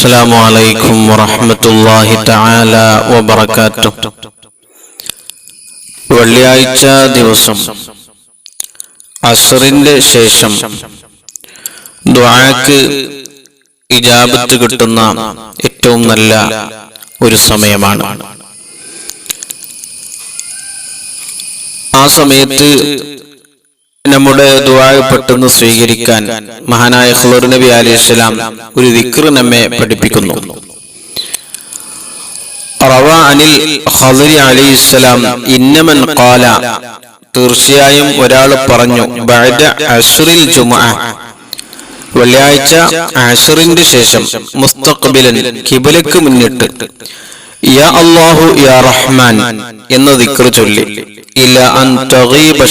السلام عليكم ورحمة الله تعالى وبركاته വെള്ളിയാഴ്ച ദിവസം അസറിന്റെ ശേഷം ദ്വാക്ക് ഇജാബത്ത് കിട്ടുന്ന ഏറ്റവും നല്ല ഒരു സമയമാണ് ആ സമയത്ത് നമ്മുടെ ദുആ പെട്ടെന്ന് സ്വീകരിക്കാൻ മഹാനായ ഹുലൂർ നബി അലി ഇസ്ലാം ഒരു ദിക്ർ നമ്മെ പഠിപ്പിക്കുന്നു. റവ അനിൽ ഖദരി അലി ഇസ്ലാം ഇന്നമൻ ഖാല തീർച്ചയായും ഒരാൾ പറഞ്ഞു ബഅദ അശ്റിൽ ജുമുഅ വെള്ളിയാഴ്ച അഷറിന്റെ ശേഷം മുസ്തഖബിലൻ കിബലക്ക് മുന്നിട്ട് യാ അല്ലാഹു യാ റഹ്മാൻ എന്ന ദിക്ർ ചൊല്ലി ഇല്ല അൻ തഗീബ